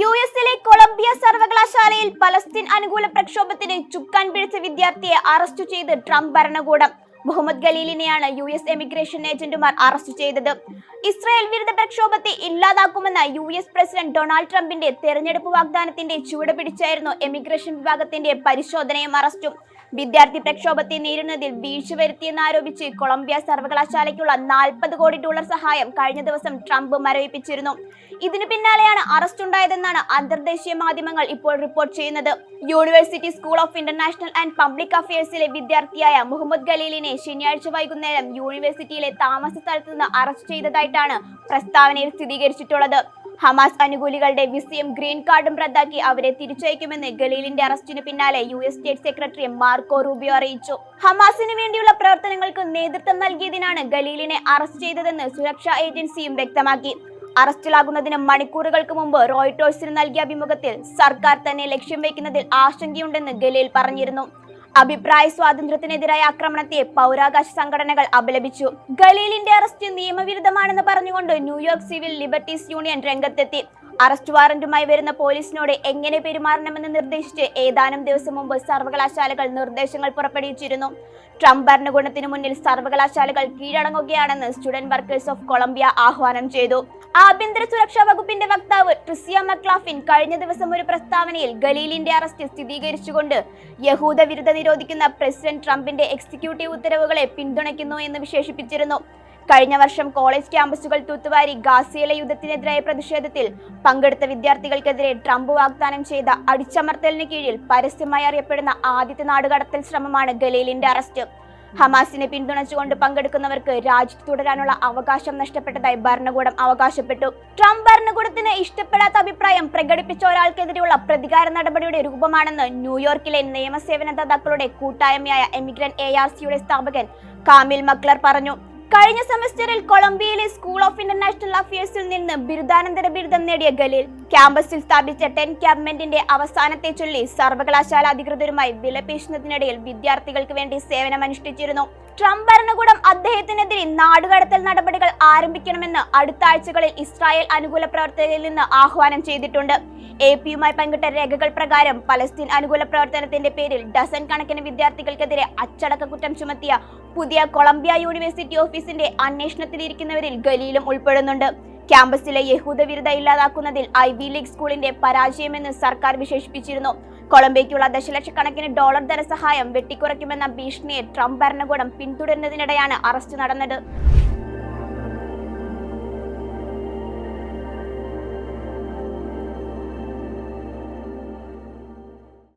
U എസിലെ Colombia സർവകലാശാലയിൽ Palestine അനുകൂല പ്രക്ഷോഭത്തിന് ചുക്കാൻ പിടിച്ച വിദ്യാർത്ഥിയെ അറസ്റ്റ് ചെയ്ത് ട്രംപ് ഭരണകൂടം. മുഹമ്മദ് ഖലീലിനെയാണ് യു എസ് എമിഗ്രേഷൻ ഏജന്റുമാർ അറസ്റ്റ് ചെയ്തത്. ഇസ്രായേൽ വിരുദ്ധ പ്രക്ഷോഭത്തെ ഇല്ലാതാക്കുമെന്ന യു എസ് പ്രസിഡന്റ് ഡൊണാൾഡ് ട്രംപിന്റെ തെരഞ്ഞെടുപ്പ് വാഗ്ദാനത്തിന്റെ ചുവട് പിടിച്ചായിരുന്നു എമിഗ്രേഷൻ വിഭാഗത്തിന്റെ പരിശോധനയും അറസ്റ്റും. വിദ്യാർത്ഥി പ്രക്ഷോഭത്തെ നേരിടുന്നതിൽ വീഴ്ച വരുത്തിയെന്നാരോപിച്ച് കൊളംബിയ സർവകലാശാലയ്ക്കുള്ള നാൽപ്പത് കോടി ഡോളർ സഹായം കഴിഞ്ഞ ദിവസം ട്രംപ് മരവിപ്പിച്ചിരുന്നു. ഇതിനു പിന്നാലെയാണ് അറസ്റ്റ് ഉണ്ടായതെന്നാണ് അന്തർദേശീയ മാധ്യമങ്ങൾ ഇപ്പോൾ റിപ്പോർട്ട് ചെയ്യുന്നത്. University school of international and public അഫയേഴ്സിലെ വിദ്യാർത്ഥിയായ മുഹമ്മദ് ഖലീലിനെ ശനിയാഴ്ച വൈകുന്നേരം യൂണിവേഴ്സിറ്റിയിലെ താമസ സ്ഥലത്ത് നിന്ന് അറസ്റ്റ് ചെയ്തതായിട്ടാണ് പ്രസ്താവനയിൽ സ്ഥിരീകരിച്ചിട്ടുള്ളത്. ഹമാസ് അനുകൂലികളുടെ വിസയും ഗ്രീൻ കാർഡും റദ്ദാക്കി അവരെ തിരിച്ചയക്കുമെന്ന് ഗലീലിന്റെ അറസ്റ്റിന് പിന്നാലെ U S state secretary Marco Rubio അറിയിച്ചു. ഹമാസിന് വേണ്ടിയുള്ള പ്രവർത്തനങ്ങൾക്ക് നേതൃത്വം നൽകിയതിനാണ് ഗലീലിനെ അറസ്റ്റ് ചെയ്തതെന്ന് സുരക്ഷാ ഏജൻസിയും വ്യക്തമാക്കി. അറസ്റ്റിലാകുന്നതിന് മണിക്കൂറുകൾക്ക് മുമ്പ് റോയിട്ടേഴ്സിന് നൽകിയ അഭിമുഖത്തിൽ സർക്കാർ തന്നെ ലക്ഷ്യം വയ്ക്കുന്നതിൽ ആശങ്കയുണ്ടെന്ന് ഗലീൽ പറഞ്ഞിരുന്നു. അഭിപ്രായ സ്വാതന്ത്ര്യത്തിനെതിരായ ആക്രമണത്തെ പൗരാകാശ സംഘടനകൾ അപലപിച്ചു. ഖലീലിന്റെ അറസ്റ്റ് നിയമവിരുദ്ധമാണെന്ന് പറഞ്ഞുകൊണ്ട് ന്യൂയോർക്ക് സിവിൽ ലിബർട്ടീസ് യൂണിയൻ രംഗത്തെത്തി. അറസ്റ്റ് വാറന്റുമായി വരുന്ന പോലീസിനോട് എങ്ങനെ പെരുമാറണമെന്ന് നിർദ്ദേശിച്ച് ഏതാനും ദിവസം മുമ്പ് സർവകലാശാലകൾ നിർദ്ദേശങ്ങൾ പുറപ്പെടുവിച്ചിരുന്നു. ട്രംപ് ഭരണകൂടത്തിന് മുന്നിൽ സർവകലാശാലകൾ കീഴടങ്ങുകയാണെന്ന് സ്റ്റുഡന്റ് വർക്കേഴ്സ് ഓഫ് കൊളംബിയ ആഹ്വാനം ചെയ്തു. ആഭ്യന്തര സുരക്ഷാ വകുപ്പിന്റെ വക്താവ് ട്രിസിയ മക്ലാഫിൻ കഴിഞ്ഞ ദിവസം ഒരു പ്രസ്താവനയിൽ ഗലീലിന്റെ അറസ്റ്റ് സ്ഥിരീകരിച്ചുകൊണ്ട് യഹൂദ വിരുദ്ധ നിരോധിക്കുന്ന പ്രസിഡന്റ് ട്രംപിന്റെ എക്സിക്യൂട്ടീവ് ഉത്തരവുകളെ പിന്തുണയ്ക്കുന്നു എന്ന് വിശേഷിപ്പിച്ചിരുന്നു. കഴിഞ്ഞ വർഷം കോളേജ് ക്യാമ്പസുകൾ തൂത്തുവാരി ഗാസിയിലെ യുദ്ധത്തിനെതിരായ പ്രതിഷേധത്തിൽ പങ്കെടുത്ത വിദ്യാർത്ഥികൾക്കെതിരെ ട്രംപ് വാഗ്ദാനം ചെയ്ത അടിച്ചമർത്തലിന് കീഴിൽ പരസ്യമായി അറിയപ്പെടുന്ന ആദ്യത്തെ നാടുകടത്തൽ ശ്രമമാണ് ഗലീലിന്റെ അറസ്റ്റ്. ഹമാസിനെ പിന്തുണച്ചുകൊണ്ട് പങ്കെടുക്കുന്നവർക്ക് രാജ്യത്ത് തുടരാനുള്ള അവകാശം നഷ്ടപ്പെട്ടതായി ഭരണകൂടം അവകാശപ്പെട്ടു. ട്രംപ് ഭരണകൂടത്തിന് ഇഷ്ടപ്പെടാത്ത അഭിപ്രായം പ്രകടിപ്പിച്ച ഒരാൾക്കെതിരെയുള്ള പ്രതികാര നടപടിയുടെ രൂപമാണെന്ന് ന്യൂയോർക്കിലെ നിയമസേവനദാതാക്കളുടെ കൂട്ടായ്മയായ എമിഗ്രന്റ് എ ആർ സിയുടെ സ്ഥാപകൻ കാമിൽ മക്ലർ പറഞ്ഞു. കഴിഞ്ഞ സെമസ്റ്ററിൽ കൊളംബിയയിലെ സ്കൂൾ ഓഫ് ഇന്റർനാഷണൽ അഫയേഴ്സിൽ നിന്ന് ബിരുദാനന്തര ബിരുദം നേടിയ ഖലീൽ ക്യാമ്പസിൽ സ്ഥാപിച്ച ടെൻ ക്യാബ്മെന്റിന്റെ അവസാനത്തെ ചൊല്ലി സർവകലാശാല അധികൃതരുമായി വിലപേശുന്നതിനിടയിൽ വിദ്യാർത്ഥികൾക്ക് വേണ്ടി സേവനമനുഷ്ഠിച്ചിരുന്നു. ട്രംപ് ഭരണകൂടം അദ്ദേഹത്തിനെതിരെ നാടുകടത്തൽ നടപടികൾ ആരംഭിക്കണമെന്ന് അടുത്ത ആഴ്ചകളിൽ ഇസ്രായേൽ അനുകൂല പ്രവർത്തകരിൽ നിന്ന് ആഹ്വാനം ചെയ്തിട്ടുണ്ട്. എ പിയുമായി പങ്കിട്ട രേഖകൾ പ്രകാരം പലസ്തീൻ അനുകൂല പ്രവർത്തനത്തിന്റെ പേരിൽ ഡസൻ കണക്കിന് വിദ്യാർത്ഥികൾക്കെതിരെ അച്ചടക്ക കുറ്റം ചുമത്തിയ പുതിയ കൊളംബിയ യൂണിവേഴ്സിറ്റി ഓഫീസിന്റെ അന്വേഷണത്തിലിരിക്കുന്നവരിൽ ഗലീലും ഉൾപ്പെടുന്നുണ്ട്. ക്യാമ്പസിലെ യഹൂദ വിരുദ്ധ ഇല്ലാതാക്കുന്നതിൽ ഐ വി ലീഗ് സ്കൂളിന്റെ പരാജയമെന്ന് സർക്കാർ വിശേഷിപ്പിച്ചിരുന്നു. കൊളംബിയയ്ക്കുള്ള ദശലക്ഷക്കണക്കിന് ഡോളർ ധനസഹായം വെട്ടിക്കുറയ്ക്കുമെന്ന ഭീഷണിയെ ട്രംപ് ഭരണകൂടം പിന്തുടരുന്നതിനിടെയാണ് അറസ്റ്റ് നടന്നത്.